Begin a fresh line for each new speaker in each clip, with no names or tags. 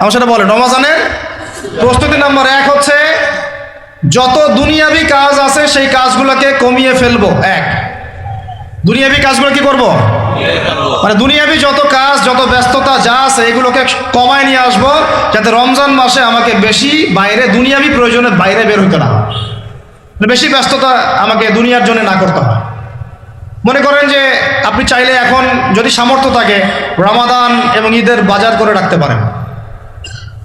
আমার সেটা বলেন, রমাজানের প্রস্তুতি নাম্বার এক হচ্ছে, যত দুনিয়াবি কাজ আছে সেই কাজগুলোকে কমিয়ে ফেলব। এক। দুনিয়াবি কাজগুলো কি করব? মানে দুনিয়াবি যত কাজ, যত ব্যস্ততা যা আছে, এগুলোকে কমায় নিয়ে আসব, যাতে রমজান মাসে আমাকে বেশি বাইরে, দুনিয়াবি প্রয়োজনের বাইরে বের হইতে না মানে বেশি ব্যস্ততা আমাকে দুনিয়ার জন্য না করতে হয়। মনে করেন যে আপনি চাইলে এখন যদি সামর্থ্য থাকে, রমাদান এবং ঈদের বাজার করে রাখতে পারেন।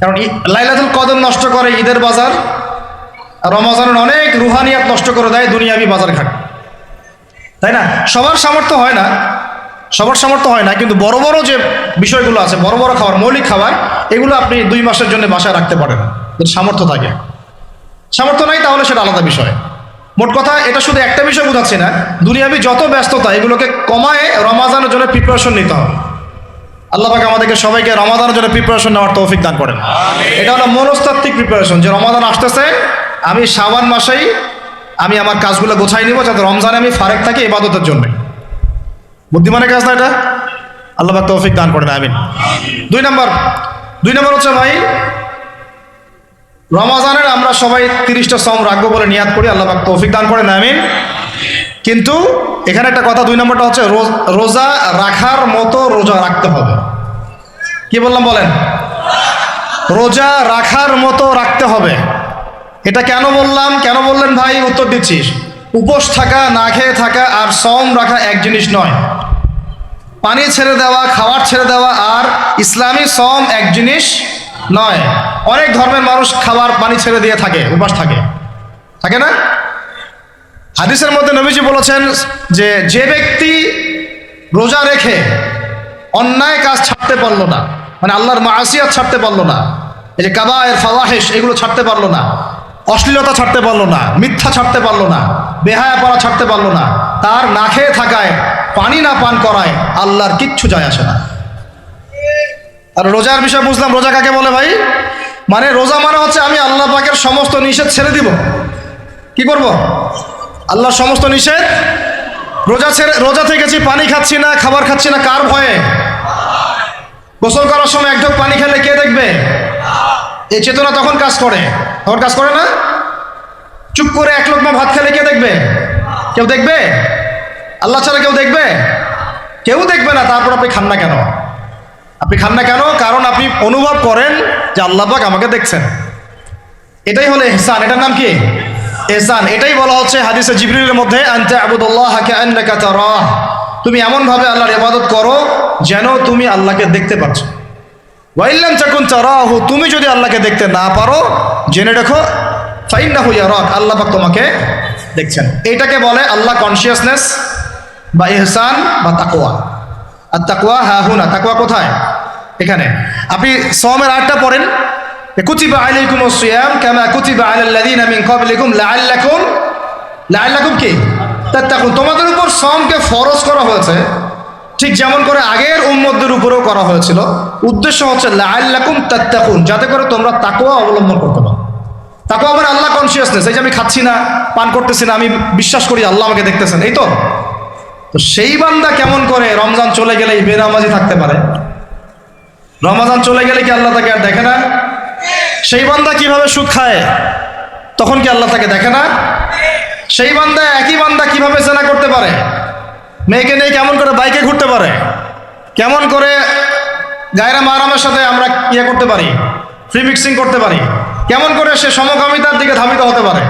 কারণ লাইলাতুল কদর নষ্ট করে ঈদের বাজার, রমাজানের অনেক রুহানিয়াত নষ্ট করে দেয় দুনিয়াবি বাজার ঘাট। তাই না? সবার সামর্থ্য হয় না, সবার সামর্থ্য হয় না, কিন্তু বড় বড় যে বিষয়গুলো আছে, বড় বড় খাবার, মৌলিক খাবার, এগুলো আপনি দুই মাসের জন্য বাসায় রাখতে পারেন। যদি সামর্থ্য থাকে। সামর্থ্য নাই তাহলে সেটা আলাদা বিষয়। মোট কথা, এটা শুধু একটা বিষয় বোঝাচ্ছি না, দুনিয়াবি যত ব্যস্ততা, এগুলোকে কমায় রমাজানের জন্য প্রিপারেশন নিতে হবে। আল্লাহ পাক আমাদেরকে সবাইকে রমাদানের জন্য প্রিপারেশন নেওয়ার তৌফিক দান করেন। এটা হলো মনস্তাত্ত্বিক প্রিপারেশন যে রমাদান আসতেছে আমি শাবান মাসেই আমি আমার কাজগুলো গোছাই নিব যাতে রমজানে আমি ফারেক থাকি ইবাদতের জন্য। বুদ্ধিমানের কাজ না এটা? আল্লাহ পাক তৌফিক দান করেন আমিন। দুই নম্বর দুই নম্বর হচ্ছে ভাই রমাজানের আমরা সবাই তিরিশটা সম রাখব বলে নিয়াদ করি আল্লাহ পাক তৌফিক দান করেন আমিন। কিন্তু এখানে একটা কথা দুই নম্বরটা হচ্ছে রোজা রাখার মতো রোজা রাখতে হবে। কি বললাম বলেন? রোজা রাখার মতো রাখতে হবে। এটা কেন বললাম? কেন বললেন ভাই? উত্তর দিচ্ছিস উপোস থাকা, না খেয়ে থাকা আর সম রাখা এক জিনিস নয়। পানি ছেড়ে দেওয়া, খাবার ছেড়ে দেওয়া আর ইসলামী সম এক জিনিস নয়। অনেক ধর্মের মানুষ খাবার, পানি ছেড়ে দিয়ে থাকে, উপাস থাকে। থাকে না? হাদিসের মধ্যে নবীজি বলেছেন যে যে ব্যক্তি রোজা রেখে অন্যায় কাজ ছাড়তে পারল না। মানে আল্লাহর মাসিয়াত ছাড়তে পারল না। এই যে কাবায়ের ফাওয়াহেশ, এগুলো ছাড়তে পারল না। অশ্লীলতা ছাড়তে পারল না। মিথ্যা ছাড়তে পারল না। বেহায়া পড়া ছাড়তে পারল না। তার না খেয়ে থাকায়, পানি না পান করায় আল্লাহর কিচ্ছু যায় আসে না। আর রোজার বিষয় বুঝলাম, রোজা কাকে বলে ভাই? মানে রোজা মানে হচ্ছে আমি আল্লাহ পাকের সমস্ত নিষেধ ছেড়ে দিব। কি করব? আল্লাহর সমস্ত নিষেধ রোজা ছেড়ে, রোজা থেকেছি পানি খাচ্ছি না, খাবার খাচ্ছি না, কার ভয়ে? গোসল করার সময় এক পানি খেলে কে দেখবে? এই চেতনা তখন কাজ করে। তখন কাজ করে না? চুপ করে এক লোকমা ভাত খেলে কে দেখবে? কেউ দেখবে? আল্লাহ ছাড়া কেউ দেখবে? কেউ দেখবে না, তারপর আপনি খান না কেন? আপনি খান না কেন? কারণ আপনি অনুভব করেন যে আল্লাহবাক আমাকে দেখছেন। এটাই হলো এহসান। এটার নাম কি? এহসান এটাই বলা হচ্ছে হাদিসে জিবরিলের মধ্যে, আনতে আবুদুল্লাহ কান্নাকা তারাহ। তুমি এমন ভাবে আল্লাহর ইবাদত করো যেন তুমি আল্লাহকে দেখতে পাচ্ছ ওয়াইল্লাম চাকুন তারাহু, তুমি যদি আল্লাহকে দেখতে না পারো, জেনে রেখো, ফাইন্নাহু ইয়ারাক, আল্লাহ পাক তোমাকে দেখছেন। এটাকে বলে আল্লাহ কনসিয়াসনেস বা ইহসান বা তাকওয়া। আর তাকওয়া হা হুনা, তাকওয়া কোথায়? এখানে। আপনি সমের আটটা পড়েন। তোমাদের উপর সমকে ফরজ করা হয়েছে, ঠিক যেমন করে আগের উম্মতদের উপরেও করা হয়েছিল। উদ্দেশ্য হচ্ছে লাআল্লাকুম তাত্তাকুন, যাতে করে তোমরা তাকওয়া অবলম্বন করতে পারো। তাকওয়া মানে আল্লাহ কনসিয়াসনেস এই যে আমি খাচ্ছি না, পান করতেছি না, আমি বিশ্বাস করি আল্লাহ আমাকে দেখতেছেন, এই তো? তো সেই বান্দা কেমন করে রমজান চলে গেলেই বেনামাজি থাকতে পারে? রমজান চলে গেলে কি আল্লাহ তাকে আর দেখে না? সেই বান্দা কীভাবে সুদ খায়, তখন কি আল্লাহ তাকে দেখে না? সেই বান্দা একই বান্দা কীভাবে জেনা করতে পারে? মেয়েকে নিয়ে কেমন করে বাইকে ঘুরতে পারে? কেমন করে গায়রা মারামের সাথে আমরা ইয়ে করতে পারি? ফ্রি মিক্সিং করতে পারি? কেমন করে সে সমকামিতার দিকে ধাবিত হতে পারে?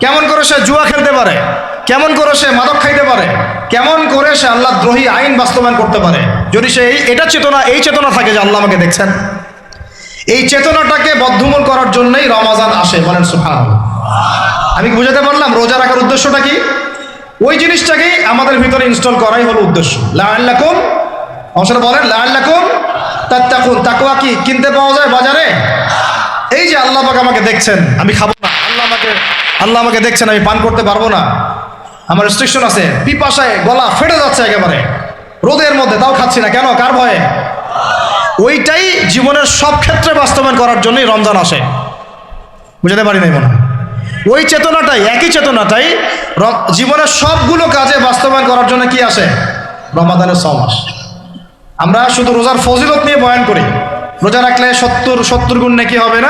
কেমন করে সে জুয়া খেলতে পারে? কেমন করে সে মাদক খাইতে পারে? কেমন করে সে আল্লাহ দ্রোহী আইন বাস্তবায়ন করতে পারে? যদি সে এটা চেতনা, এই চেতনা থাকে যে আল্লাহ আমাকে দেখছেন। এই চেতনাটাকে বদ্ধমূল করার জন্যই রমাজান আসে, বলেন সুফান আমি বুঝাতে পারলাম? রোজা রাখার উদ্দেশ্যটা কি? ওই জিনিসটাকেই আমাদের ভিতরে ইনস্টল করাই হলো উদ্দেশ্য। লাল্লাকুম অংশটা বলেন লাল্লাকুম তাত্তাকুন। তাকুয়া কি? কিনতে পাওয়া যায় বাজারে? এই যে আল্লাহ পাক আমাকে দেখছেন, আমি খাব না। আল্লাহ আমাকে আল্লাহ আমাকে দেখছেন, আমি পান করতে পারব না। আমার রেস্ট্রিকশন আছে। পিপাসায় গলা ফেটে যাচ্ছে একেবারে। রোদের মধ্যে, তাও খাচ্ছি না। কেন? কার ভয়ে? ওইটাই জীবনের সব ক্ষেত্রে বাস্তবায়ন করার জন্যই রমজান আসে। বুঝাতে পারি নাই মনে। ওই চেতনাটাই, একই চেতনাটাই জীবনের সবগুলো কাজে বাস্তবায়ন করার জন্য কি আসে? রমাদানের সম আসে। আমরা শুধু রোজার ফজিলত নিয়ে বয়ান করি। রোজা রাখলে সত্তর সত্তর গুণ নাকি হবে না?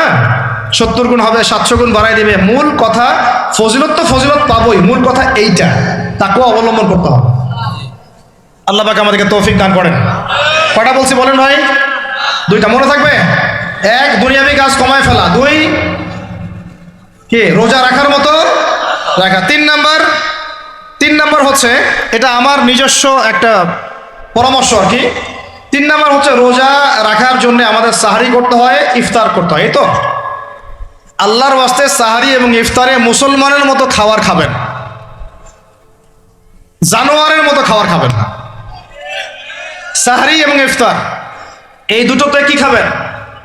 সত্তর গুণ হবে, সাতশো গুণ বাড়াই দিবে। মূল কথা, ফজিলত তো ফজিলত পাবোই। মূল কথা এইটা। তাকেও অবলম্বন করতে হবে। আল্লাহ পাক আমাদেরকে তৌফিক দান করেন। কটা বলছি বলেন ভাই? দুইটা মনে থাকবে? এক, দুনিয়াবি কাজ কমায় ফেলা। দুই, কি? রোজা রাখার মতো রাখা। তিন নাম্বার তিন নাম্বার হচ্ছে, এটা আমার নিজস্ব একটা পরামর্শ আর কি। তিন নাম্বার হচ্ছে, রোজা রাখার জন্য আমাদের সাহারি করতে হয়, ইফতার করতে হয়, এই তো? আল্লাহর ওয়াস্তে সাহারি এবং ইফতারে মুসলমানের মতো খাবার খাবেন। জানোয়ারের মতো খাবার খাবেন না। সাহারি এবং ইফতার। এই দুটোতে কি খাবেন।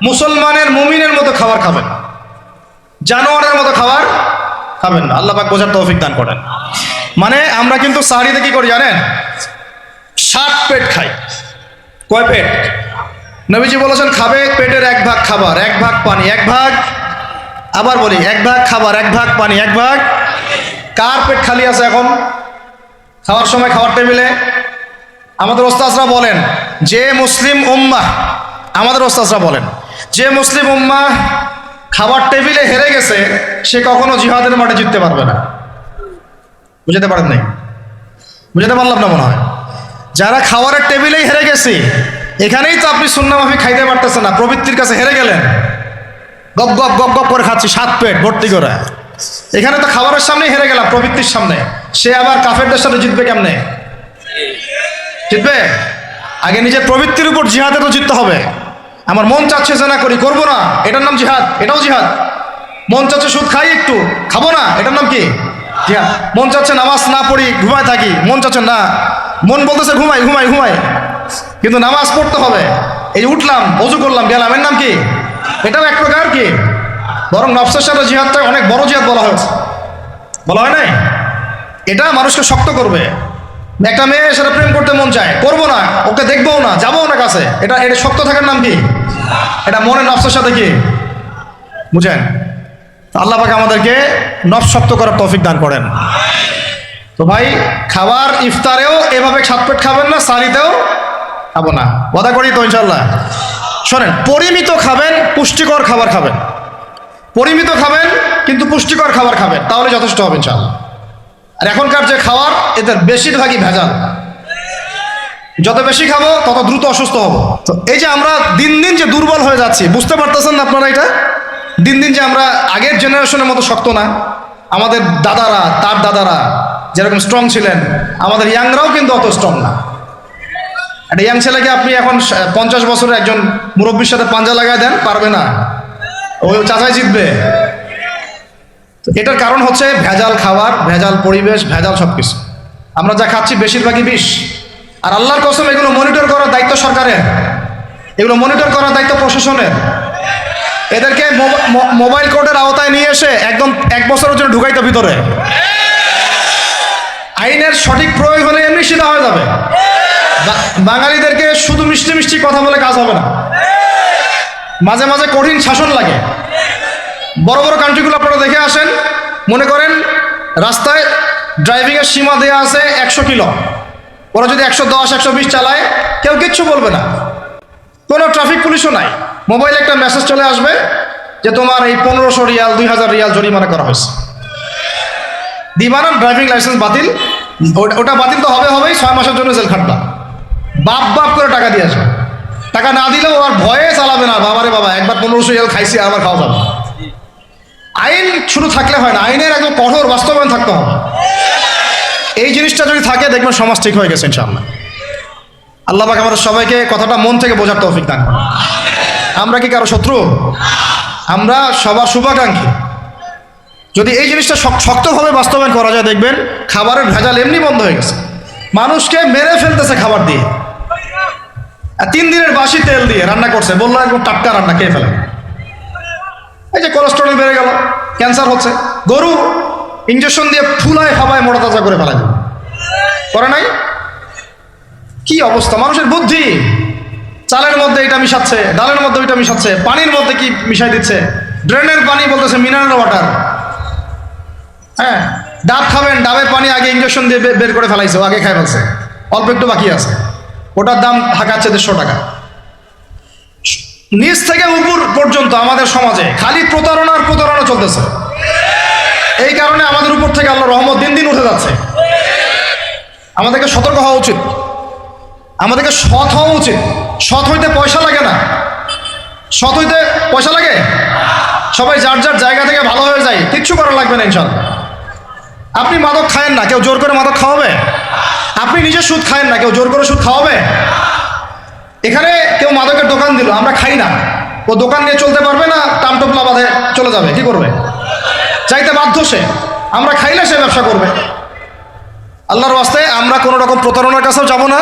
মুসলমানের, মুমিনের মতো খাবার খাবেন। জানোয়ারের মতো খাবার খাবেন না। আল্লাহ পাক বোঝার তৌফিক দান করেন। মানে আমরা কিন্তু সাহারিতে কি করি জানেন? ষাট পেট খাই। কয় পেট? নবীজি বলেছেন, খাবে পেটের এক ভাগ খাবার, এক ভাগ পানি, এক ভাগ আবার বলি, এক ভাগ খাবার, এক ভাগ পানি, এক ভাগ কার পেট খালি আছে এখন? খাওয়ার সময় খাওয়ার টেবিলে? আমাদের ওস্তাজরা বলেন, যে মুসলিম উম্মা আমাদের ওস্তাজরা বলেন, যে মুসলিম উম্মা খাবার টেবিলে হেরে গেছে, সে কখনো জিহাদের মাঠে জিততে পারবে না। বুঝতে পারেন নাই? বুঝতে পারলাম না মনে হয়। যারা খাবারের টেবিলেই হেরে গেছে, এখানেই তো আপনি সুন্না মাফি খাইতে পারতেছেন না, প্রবৃত্তির কাছে হেরে গেলেন। গপ গপ গপ গপ করে খাচ্ছি, সাত পেট ভর্তি করে। এখানে তো খাবারের সামনেই হেরে গেলাম, প্রবৃত্তির সামনে। সে আবার কাফেরদের সাথে জিতবে কেমনে? জিতবে? আগে নিজের প্রবৃত্তির উপর জিহাদে তো জিততে হবে। আমার মন চাচ্ছে যে না করি, করব না। এটার নাম জিহাদ, এটাও জিহাদ। মন চাচ্ছে সুদ খাই একটু, খাব না, এটার নাম কি? জিহাদ। মন চাচ্ছে নামাজ না পড়ি, ঘুমায় থাকি, মন চাচ্ছে না। মন বলতেছে ঘুমাই ঘুমাই ঘুমাই। কিন্তু নামাজ পড়তে হবে। এই উঠলাম, অজু করলাম, গেলাম, এর নাম কি? এটাও এক প্রকার কি? বরং নফসের সাথে জিহাদটা অনেক বড় জিহাদ বলা হয়েছে। বলা হয় নাই? এটা মানুষকে শক্ত করবে। একটা মেয়ে, সেটা প্রেম করতে মন চায়। করব না, ওকে দেখব না যাব না কাছে। এটা এটা শক্ত থাকার নাম কি? এটা মনে নফসের সাথে কি? বুঝেন? আল্লাহ পাকে আমাদেরকে নফ শক্ত করার তৌফিক দান করেন। তো ভাই, খাবার ইফতারেও এভাবে সাত পেট খাবেন না, সারিতেও খাব না। কথা করি তো ইনশাল্লাহ শোনেন, পরিমিত খাবেন, পুষ্টিকর খাবার খাবেন। পরিমিত খাবেন, কিন্তু পুষ্টিকর খাবার খাবেন, তাহলে যথেষ্ট হবে ইনশাল্লাহ আর এখনকার যে খাবার, এদের বেশিরভাগই ভেজাল। যত বেশি খাব, তত দ্রুত অসুস্থ হব। তো এই যে আমরা দিন দিন যে দুর্বল হয়ে যাচ্ছি, বুঝতে পারতেছেন না আপনারা এটা? দিন দিন যে আমরা আগের জেনারেশনের মতো শক্ত না। আমাদের দাদারা, তার দাদারা যেরকম স্ট্রং ছিলেন, আমাদের ইয়াংরাও কিন্তু অত স্ট্রং না। একটা ইয়াং ছেলেকে আপনি এখন পঞ্চাশ বছরের একজন মুরব্বীর সাথে পাঞ্জা লাগায় দেন, পারবে না। ওই চাচাই জিতবে। এটার কারণ হচ্ছে ভেজাল খাবার, ভেজাল পরিবেশ, ভেজাল সব কিছু আমরা যা খাচ্ছি বেশিরভাগই বিষ। আর আল্লাহর কসম, এগুলো মনিটর করার দায়িত্ব সরকারের। এগুলো মনিটর করার দায়িত্ব প্রশাসনের। এদেরকে মোবাইল কোর্টের আওতায় নিয়ে এসে একদম এক বছরের জন্য ঢুকাইতে ভিতরে। আইনের সঠিক প্রয়োগ হলে এমনি সিধা হয়ে যাবে। বাঙালিদেরকে শুধু মিষ্টি মিষ্টি কথা বলে কাজ হবে না। মাঝে মাঝে কঠিন শাসন লাগে। বড় বড় কান্ট্রিগুলো আপনারা দেখে আসেন। মনে করেন, রাস্তায় ড্রাইভিংয়ের সীমা দেওয়া আছে একশো কিলো। ওরা যদি একশো দশ, একশো বিশ চালায়, কেউ কিচ্ছু বলবে না। কোনো ট্রাফিক পুলিশও নাই। মোবাইলে একটা মেসেজ চলে আসবে যে তোমার এই পনেরোশো রিয়াল, দুই হাজার রিয়াল জরিমানা করা হয়েছে। দিবানা ড্রাইভিং লাইসেন্স বাতিল। ওটা- বাতিল তো হবে, হবেই, ছয় মাসের জন্য জেল খাটবা বাপ বাপ করে টাকা দিয়ে আসবে। টাকা না দিলেও আর ভয়ে চালাবে না। বাবারে বাবা, একবার পনেরোশো রিয়াল খাইছি আবার খাওয়া যাবে। আইন শুধু থাকলে হয় না, আইনের একদম কঠোর বাস্তবায়ন থাকতে হবে। এই জিনিসটা যদি থাকে, দেখবেন সমাজ ঠিক হয়ে গেছে, ইনশাআল্লাহ। আল্লাহ পাক আমাদের সবাইকে কথাটা মন থেকে বোঝার তৌফিক দান। আমরা কি কারও শত্রু? আমরা সবার শুভাকাঙ্ক্ষী। যদি এই জিনিসটা শক্তভাবে বাস্তবায়ন করা যায়, দেখবেন খাবারের ভেজাল এমনি বন্ধ হয়ে গেছে। মানুষকে মেরে ফেলতেছে খাবার দিয়ে। তিন দিনের বাসি তেল দিয়ে রান্না করছে, বলল একদম টাটকা রান্না খেয়ে ফেলে এই যে কোলেস্ট্রল বেড়ে গেল ক্যান্সার হচ্ছে। গরু ইঞ্জেকশন দিয়ে ফুলায় খাবায় মোটা তাজা করে ফেলা যায় করে নাই? কি অবস্থা? মানুষের বুদ্ধি। চালের মধ্যে এটা মিশাচ্ছে, ডালের মধ্যে ওইটা মিশাচ্ছে, পানির মধ্যে কি মিশাই দিচ্ছে? ড্রেনের পানি বলতেছে মিনারেল ওয়াটার হ্যাঁ ডাব খাবেন ডাবের পানি আগে ইঞ্জেকশন দিয়ে বের করে ফেলাইছে আগে খাই ফেলছে। অল্প একটু বাকি আছে। ওটার দাম হাঁকাচ্ছে দেড়শো টাকা। নিচ থেকে উপর পর্যন্ত আমাদের সমাজে খালি প্রতারণা আর প্রতারণা চলতেছে। এই কারণে আমাদের উপর থেকে আল্লাহ রহমত দিন দিন উঠে যাচ্ছে। আমাদেরকে সতর্ক হওয়া উচিত। আমাদেরকে সৎ হওয়া উচিত। সৎ হইতে পয়সা লাগে না। সৎ হইতে পয়সা লাগে? সবাই যার যার জায়গা থেকে ভালো হয়ে যায়, কিচ্ছু করার লাগবে না ইনশাল্লাহ। আপনি মাদক খায়েন না, কেউ জোর করে মাদক খাওয়াবে? আপনি নিজে সুদ খায়েন না, কেউ জোর করে সুদ খাওয়াবে? এখানে কেউ মাদকের দোকান দিল, আমরা খাই না। ও দোকান নিয়ে চলতে পারবে না টামটোপলা বাঁধে চলে যাবে, কি করবে? চাইতে বাধ্য সে। আমরা খাইলে সে ব্যবসা করবে। আল্লাহর ওয়াস্তে আমরা কোনো রকম প্রতারণার কাছেও যাব না,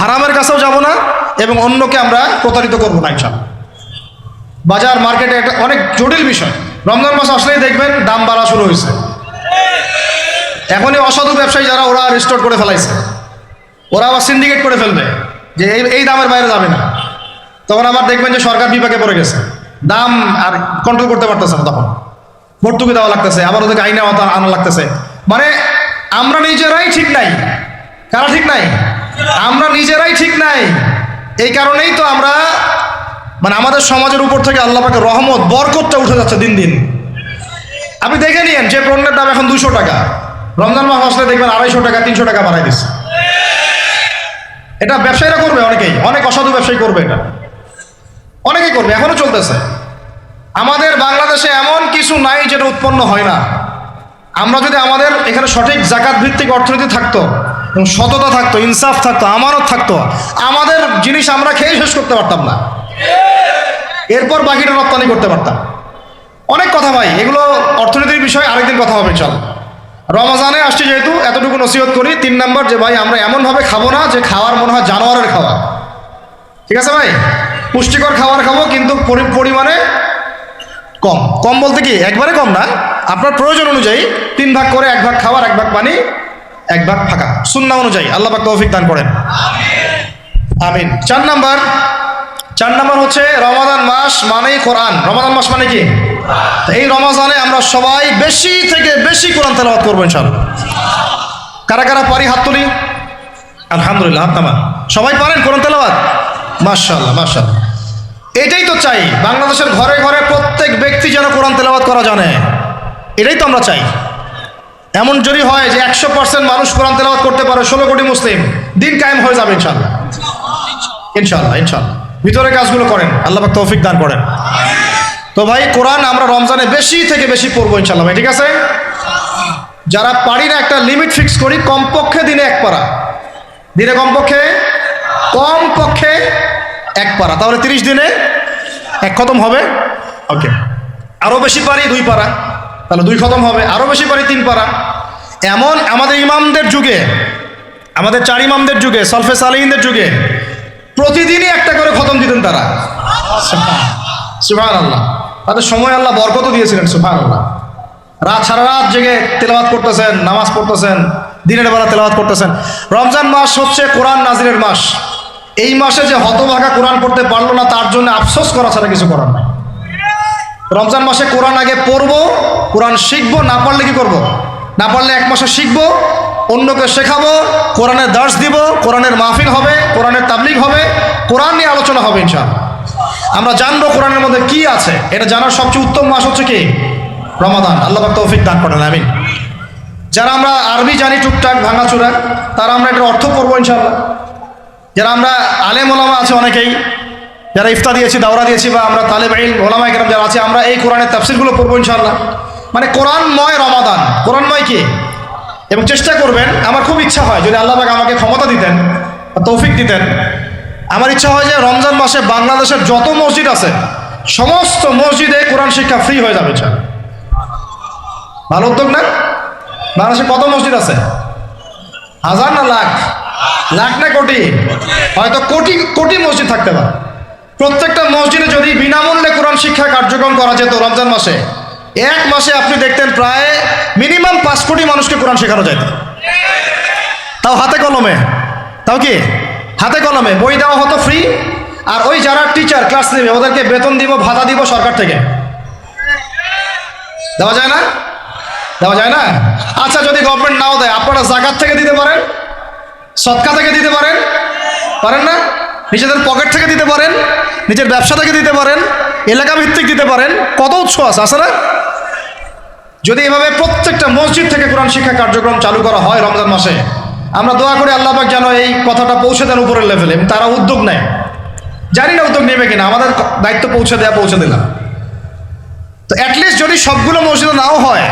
হারামের কাছেও যাব না, এবং অন্যকে আমরা প্রতারিত করব না ইনশাল্লাহ বাজার, মার্কেটে একটা অনেক জটিল বিষয়। রমজান মাস আসলেই দেখবেন দাম বাড়া শুরু হয়েছে। এখনই অসাধু ব্যবসায়ী যারা, ওরা রেস্টোর করে ফেলাইছে। ওরা আবার সিন্ডিকেট করে ফেলবে। যে এই এই দামের বাইরে যাবে না। তখন আবার দেখবেন যে সরকার বিপাকে পড়ে গেছে। দাম আর কন্ট্রোল করতে পারতেছে না তখন। ভর্তুকি দেওয়া লাগতেছে, আবার ওদেরকে আইনে আনা লাগতেছে। মানে আমরা নিজেরাই ঠিক নাই। কারা ঠিক নাই? আমরা নিজেরাই ঠিক নাই। এই কারণেই তো আমরা মানে আমাদের সমাজের উপর থেকে আল্লাহ পাকে রহমত, বরকতটা উঠে যাচ্ছে দিন দিন। আপনি দেখে নিয়েন, যে পণ্যের দাম এখন দুশো টাকা। রমজান মাস আসলে দেখবেন আড়াইশো টাকা, তিনশো টাকা বাড়াই দিচ্ছে। এটা ব্যবসায়ীরা করবে অনেকেই। অনেক অসাধু ব্যবসায়ী করবে এটা। অনেকেই করবে, এখনও চলতেছে। আমাদের বাংলাদেশে এমন কিছু নাই যেটা উৎপন্ন হয় না। আমরা যদি আমাদের এখানে সঠিক জাকাত ভিত্তিক অর্থনীতি থাকতো, এবং সততা থাকতো, ইনসাফ থাকতো, আমানত থাকতো, আমাদের জিনিস আমরা খেয়ে শেষ করতে পারতাম না। এরপর বাকিটা রপ্তানি করতে পারতাম। অনেক কথা ভাই, এগুলো অর্থনীতির বিষয়, আরেকদিন কথা হবে চল রমাজানে আসছি যেহেতু, এতটুকু নসিহত করি। তিন নম্বর যে, ভাই, আমরা এমনভাবে খাব না যে, খাওয়ার মনে হয় জানোয়ারের খাওয়া। ঠিক আছে, ভাই? পুষ্টিকর খাবার খাব, কিন্তু পরিমাণে কম। কম বলতে কি, একবারে কম না। আপনার প্রয়োজন অনুযায়ী তিন ভাগ করে এক ভাগ খাবার এক ভাগ পানি, এক ভাগ ফাঁকা। সুন্না অনুযায়ী। আল্লাহ পাক তৌফিক দান করেন। আমিন। চার নাম্বার। চার নাম্বার হচ্ছে রমাদান মাস মানেই কোরআন। রমাদান মাস মানে কি? এই রমাজানে আমরা সবাই বেশি থেকে বেশি কোরআন তেলাওয়াত করব ইনশাল্লাহ কারা কারা পারি হাত তুলি? আলহামদুলিল্লাহ, হাত সবাই পারেন কোরআন তেলাওয়াত? মাশাল্লাহ মাশাল্লাহ এটাই তো চাই, বাংলাদেশের ঘরে ঘরে প্রত্যেক ব্যক্তি যেন কোরআন তেলাওয়াত করা জানে। এটাই তো আমরা চাই। এমন যদি হয় যে একশো পার্সেন্ট মানুষ কোরআন তেলাওয়াত করতে পারে, ষোলো কোটি মুসলিম, দিন কায়েম হয়ে যাবে ইনশাল্লাহ ইনশাল্লাহ ইনশাল্লাহ ভিতরে কাজগুলো করেন, আল্লাহ তৌফিক দান করেন। তো ভাই, কোরআন আমরা রমজানে বেশি থেকে বেশি পড়ব ইনশাল্লাহ ভাই, ঠিক আছে? যারা পারি না একটা লিমিট ফিক্স করি, কমপক্ষে দিনে এক পারা। দিনে কমপক্ষে? কমপক্ষে এক পারা। তাহলে তিরিশ দিনে এক খতম হবে? ওকে আরও বেশি পারি, দুই পারা। তাহলে দুই খতম হবে। আরও বেশি পারি, তিন পারা। এমন আমাদের ইমামদের যুগে, আমাদের চার ইমামদের যুগে, সলফে সালিহিনদের যুগে, প্রতিদিনই একটা করে খতম দিতেন তারা। সুভান আল্লাহ তাদের সময় আল্লাহ বরকত দিয়েছিলেন সুভান আল্লাহ রাত, সারা রাত জেগে তেলাওয়াত করতেছেন, নামাজ পড়তেছেন, দিনের বেলা তেলাওয়াত করতেছেন। রমজান মাস হচ্ছে কোরআন নাজিরের মাস। এই মাসে যে হতভাগা কোরআন পড়তে পারল না, তার জন্য আফসোস করা ছাড়া কিছু করার নাই। রমজান মাসে কোরআন আগে পড়ব, কোরআন শিখব, না পারলে কি করব। না পারলে এক মাসে শিখব, অন্যকে শেখাবো, কোরআনের দার্স দিব, কোরআনের মাহফিল হবে, কোরআনের তাবলিগ হবে, কোরআন নিয়ে আলোচনা হবে, ইনশাআল্লাহ। আমরা জানব কোরআনের মধ্যে কি আছে। এটা জানার সবচেয়ে উত্তম মাস হচ্ছে কি? রমাদান। আল্লাহ তৌফিক দান করেন, আমিন। যারা আমরা আরবি জানি, টুকটাক ভাঙাচুরা, তারা আমরা এটার অর্থ করব ইনশাআল্লাহ। যারা আমরা আলেম ওলামা আছে অনেকেই, যারা ইফতা দিয়েছি, দাওরা দিয়েছি, বা আমরা তালেব আইল ওলামা একরাম যারা আছে, আমরা এই কোরআনের তাফসিরগুলো পড়ব ইনশাআল্লাহ। মানে কোরআনময় রমাদান। কোরআনময় কি? এবং চেষ্টা করবেন, আমার খুব ইচ্ছা হয়, যদি আল্লাহ আমাকে ক্ষমতা দিতেন তৌফিক দিতেন আমার ইচ্ছা হয় যে রমজান মাসে বাংলাদেশের যত মসজিদ আছে, সমস্ত মসজিদে কোরআন শিক্ষা ফ্রি হয়ে যাবে, ইনশাআল্লাহ। ভালো উদ্যোগ না? বাংলাদেশে কত মসজিদ আছে? হাজার না লাখ? লাখ না কোটি? হয়তো কোটি কোটি মসজিদ থাকতে পারে। প্রত্যেকটা মসজিদে যদি বিনামূল্যে কোরআন শিক্ষা কার্যক্রম করা যেত রমজান মাসে, এক মাসে আপনি দেখতেন প্রায় মিনিমাম পাঁচ কোটি মানুষকে কোরআন শেখানো যেত তাও হাতে কলমে। তাও কি? হাতে কলমে বই দেওয়া হতো ফ্রি আর ওই যারা টিচার ক্লাস নেবে, ওদেরকে বেতন দিব, ভাতা দিব সরকার থেকে। দেওয়া যায় না? দেওয়া যায় না? আচ্ছা যদি গভর্নমেন্ট নাও দেয়, আপনারা জাকাত থেকে দিতে পারেন? সৎকা থেকে দিতে পারেন? পারেন না? নিজেদের পকেট থেকে দিতে পারেন? নিজের ব্যবসা থেকে দিতে পারেন? এলাকা ভিত্তিক দিতে পারেন? কত উৎস আছে আছে না? যদি এভাবে প্রত্যেকটা মসজিদ থেকে কোরআন শিক্ষা কার্যক্রম চালু করা হয় রমজান মাসে আমরা দোয়া করি আল্লাহ পাক যেন এই কথাটা পৌঁছে দেন উপরের লেভেলে তারা উদ্যোগ নেয়। জানি না উদ্যোগ নেবে কিনা, আমাদের দায়িত্ব পৌঁছে দেওয়া পৌঁছে দিলাম। তো অ্যাটলিস্ট যদি সবগুলো মসজিদে নাও হয়,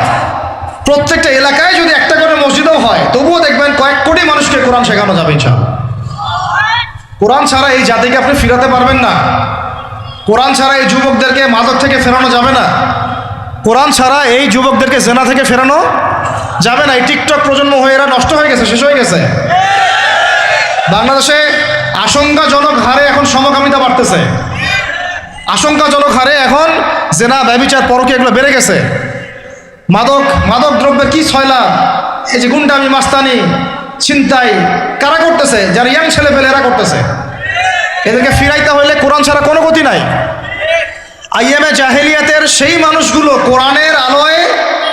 প্রত্যেকটা এলাকায় যদি একটা করে মসজিদও হয়, তবুও দেখবেন কয়েক কোটি মানুষকে কোরআন শেখানো যাবে কোরআন ছাড়া এই জাতিকে আপনি ফিরাতে পারবেন না। কোরআন ছাড়া এই যুবকদেরকে মাদক থেকে ফেরানো যাবে না। কোরআন ছাড়া এই যুবকদেরকে জেনা থেকে ফেরানো যাবে না, এই টিকটক প্রজন্ম হয়ে এরা নষ্ট হয়ে গেছে, শেষ হয়ে গেছে। বাংলাদেশে আশঙ্কাজনক হারে এখন সমকামিতা বাড়তেছে। আশঙ্কাজনক হারে এখন জেনা, ব্যবিচার পরকে এগুলো বেড়ে গেছে। মাদক মাদক দ্রব্যের কি ছয়লা? এই যে গুন্ডামি, মাস্তানি, ছিনতাই, কারা করতেছে? যারা ইয়াং ছেলে পেলে এরা করতেছে। এদেরকে ফিরাইতে হইলে কোরআন ছাড়া কোনো গতি নাই। আইএমএ জাহেলিয়াতের সেই মানুষগুলো কোরআনের আলোয়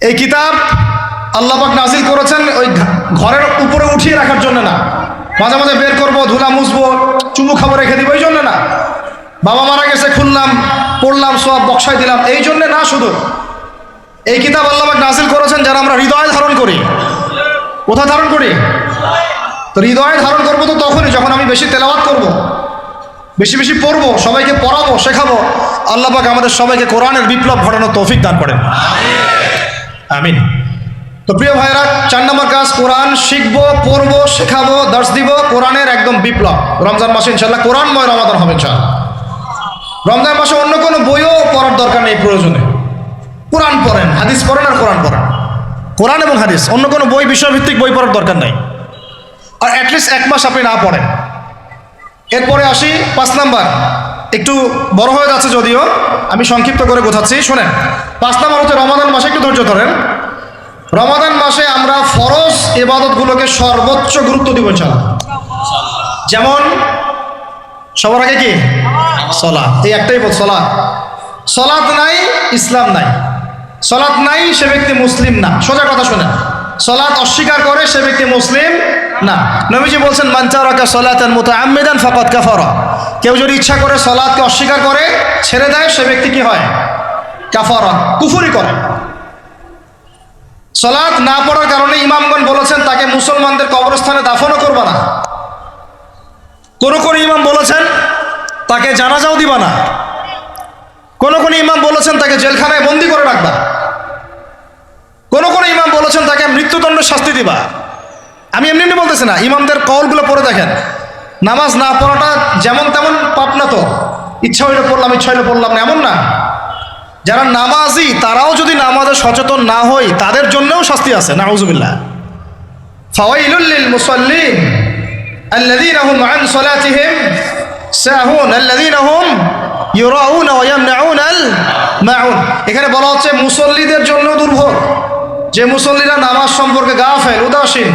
এই কিতাব আল্লাপাক নাজিল করেছেন ওই ঘরের উপরে উঠিয়ে রাখার জন্য না। মাঝে মাঝে বের করব, ধুলা মুছবো, চুমু খাবার রেখে দিব, এই জন্য না। বাবা মারা গেছে, খুললাম, পড়লাম, সব বক্সায় দিলাম, এই জন্যে না শুধু। এই কিতাব আল্লাপাক নাজিল করেছেন যারা আমরা হৃদয়ে ধারণ করি। কোথায় ধারণ করি? তো হৃদয়ে ধারণ করব তো তখনই, যখন আমি বেশি তেলাওয়াত করব। বেশি বেশি পড়ব, সবাইকে পড়াবো, শেখাবো আল্লাপাক আমাদের সবাইকে কোরআনের বিপ্লব ঘটানোর তৌফিক দান করেন। আমিন। তো প্রিয় ভাইরা চার নম্বর কাজ, কোরআন শিখব, পড়ব, শেখাবো, দর্শ দিব, কোরআনের একদম বিপ্লব। রমজান মাসে ইনশাল্লাহ কোরআনময় রমাদান হবে ইনশাল্লাহ রমজান মাসে অন্য কোনো বইও পড়ার দরকার নেই, প্রয়োজনে। কোরআন পড়েন, হাদিস পড়েন আর কোরআন পড়েন। কোরআন এবং হাদিস, অন্য কোনো বই, বিষয়ভিত্তিক বই পড়ার দরকার নেই। আর অ্যাটলিস্ট এক মাস আপনি না পড়েন। এরপরে আসি, পাঁচ নাম্বার। একটু বড় হয়ে যাচ্ছে যদিও, আমি সংক্ষিপ্ত করে বোঝাচ্ছি শোনেন, পাঁচ নাম্বার হচ্ছে রমাদান মাসে একটু ধৈর্য ধরেন। রমাদান মাসে আমরা ফরজ ইবাদতগুলোকে সর্বোচ্চ গুরুত্ব দিব ইনশাআল্লাহ। যেমন, সবার আগে কি? সলা এই একটাই বল সলা সলাৎ নাই, ইসলাম নাই। সলাৎ নাই, সে ব্যক্তি মুসলিম না। সোজা কথা শোনেন। সলাৎ অস্বীকার করে সে ব্যক্তি মুসলিম না, নবীজি বলছেন মানচারাকা সলাতান মতো আমেদান ফাকাত কাফারা। কেউ যদি ইচ্ছা করে সলাৎকে অস্বীকার করে, ছেড়ে দেয়, সে ব্যক্তি কি হয়? কাফারা, কুফুরি করে। সলাৎ না পড়ার কারণে ইমামগণ বলেছেন, তাকে মুসলমানদের কবরস্থানে দাফনও করবে না। কোন কোন ইমাম বলেছেন, তাকে জানাজাও দিবা না। কোন কোন ইমাম বলেছেন, তাকে জেলখানায় বন্দি করে রাখবা। কোন কোন ইমাম বলেছেন, তাকে মৃত্যুদণ্ড শাস্তি দিবা। আমি এমনি এমনি বলতেছি না ইমামদের কলগুলো পড়ে দেখেন নামাজ না পড়াটা যেমন তেমন পাপ না তো ইচ্ছা হইলে পড়লাম ইচ্ছা হইলে পড়লাম না এমন না যারা নামাজি তারাও যদি নামাজে সচেতন না হই তাদের জন্যও শাস্তি আছে নাউজুবিল্লাহ ফাওয়াইলুল লিল মুসাল্লিন الذين هم عن صلاتهم ساهون الذين هم يراؤون ويمنعون الماعون এখানে বলা হচ্ছে মুসল্লিদের জন্য দুর্ভোগ যে মুসল্লিরা নামাজ সম্পর্কে গাফেল উদাসীন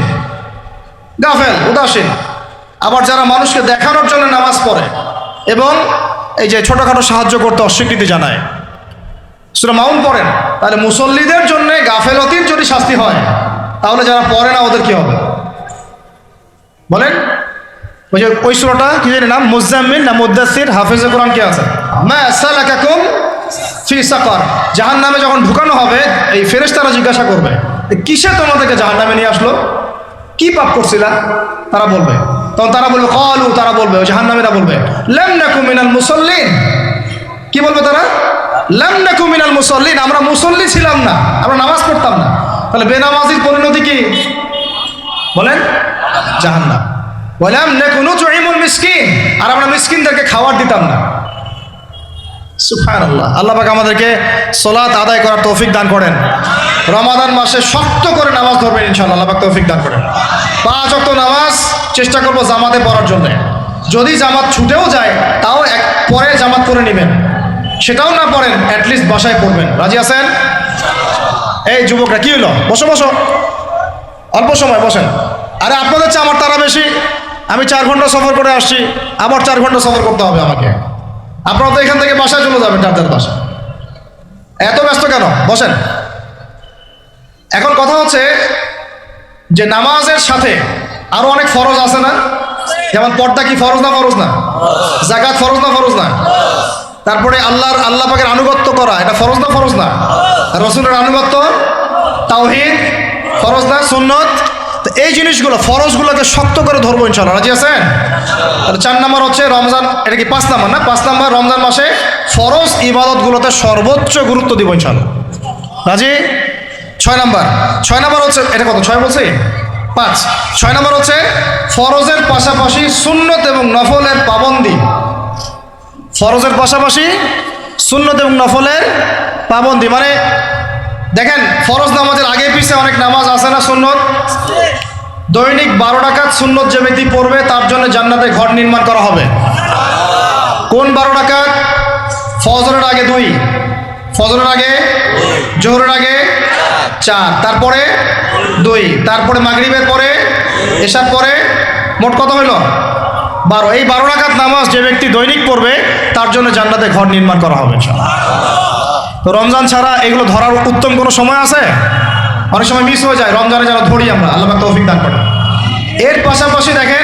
গাফেল, উদাসীন। আবার যারা মানুষকে দেখানোর জন্য নামাজ পড়ে এবং এই যে ছোটোখাটো সাহায্য করতে অস্বীকৃতি জানায়। সুরা মাউন পড়েন, তাহলে মুসল্লিদের জন্য গাফেলতির যদি শাস্তি হয়, তাহলে যারা পড়ে না ওদের কি হবে? বলেন, ওই যে ওই সুরাটা কি জানি নাম? মুজাম্মিন না মুদাসির হাফিজে কোরআন কে আছে? মা সালাকাকুম ফি সাকার। জাহান্নামে যখন ঢুকানো হবে, এই ফেরেশতারা জিজ্ঞাসা করবে "এ কিসে তোমাদেরকে জাহান্নামে নিয়ে আসলো? কি পাপ করছিলা? তারা বলবে। তখন তারা বলবে, কলু তারা বলবে, ওই জাহান্নামীরা বলবে, লাম নাকু মিনাল মুসাল্লিন কি বলবে তারা? লাম নাকু মিনাল মুসাল্লিন আমরা মুসল্লি ছিলাম না, আমরা নামাজ পড়তাম না। তাহলে বেনামাজির পরিণতি কি? বলেন, জাহান্নাম। বললাম নেকুনু তুইমুল মিসকিন আর আমরা মিসকিনদেরকে খাবার দিতাম না। সুফান আল্লাহ আল্লাহ পাক আমাদেরকে সোলাত আদায় করার তৌফিক দান করেন। রমাদান মাসে শক্ত করে নামাজ ধরবেন ইনশাআল্লাহ। আল্লাহ পাক তৌফিক দান করেন। পাঁচ অক্ত নামাজ চেষ্টা করব জামাতে পড়ার জন্য। যদি জামাত ছুটেও যায়, তাও এক পরে জামাত করে নেবেন। সেটাও না পড়েন অ্যাটলিস্ট বাসায় পড়বেন। রাজি আছেন? এই যুবকরা, কি হলো? বসো বসো। অল্প সময়, বসেন। আরে, আপনাদের চেয়ে আমার তারা বেশি। আমি চার ঘণ্টা সফর করে আসছি। আবার চার ঘণ্টা সফর করতে হবে আমাকে। আপনারা তো এখান থেকে বাসায় চলে যাবেন চার বাসা এত ব্যস্ত কেন? বসেন। এখন কথা হচ্ছে যে নামাজের সাথে আরও অনেক ফরজ আছে না? যেমন পর্দা কি ফরজ না ফরজ না? জাকাত ফরজ না ফরজ না? তারপরে আল্লাহর, আল্লাহ পাকের আনুগত্য করা, এটা ফরজ না ফরজ না? রসুলের আনুগত্য, তাওহিদ, ফরজ না সুন্নত? এই জিনিসগুলো, ফরজগুলোকে শক্ত করে ধরবো ইনশাল্লাহ রাজি আছেন? চার নাম্বার হচ্ছে রমজান, এটা কি পাঁচ নাম্বার না? পাঁচ নাম্বার রমজান মাসে ফরজ ইবাদতগুলোতে সর্বোচ্চ গুরুত্ব দিব ইনশাল্লাহ রাজি? ছয় নাম্বার। ছয় নাম্বার হচ্ছে, এটা কত? ছয় বলছি? পাঁচ। ছয় নাম্বার হচ্ছে, ফরজের পাশাপাশি সুন্নত এবং নফলের পাবন্দি। ফরজের পাশাপাশি সুন্নত এবং নফলের পাবন্দি। মানে দেখেন, ফরজ নামাজের আগে পিছে অনেক নামাজ আছে না সুন্নত? দৈনিক বারো টাকাত সুন্নত যে ব্যক্তি পড়বে, তার জন্য জান্নাতে ঘর নির্মাণ করা হবে। কোন বারো টাকাত ফজরের আগে দুই। ফজরের আগে? জোহরের আগে? চার, তারপরে দুই, তারপরে মাগরিবের পরে এসার পরে মোট কত হইল? বারো। এই বারো রাকাত নামাজ যে ব্যক্তি দৈনিক পড়বে, তার জন্য জান্নাতে ঘর নির্মাণ করা হবে তো রমজান ছাড়া এগুলো ধরার উত্তম কোনো সময় আছে? অনেক সময় মিস হয়ে যায়। রমজানে যারা ধরি আমরা, আল্লাহ তৌফিক দান করেন। এর পাশাপাশি দেখেন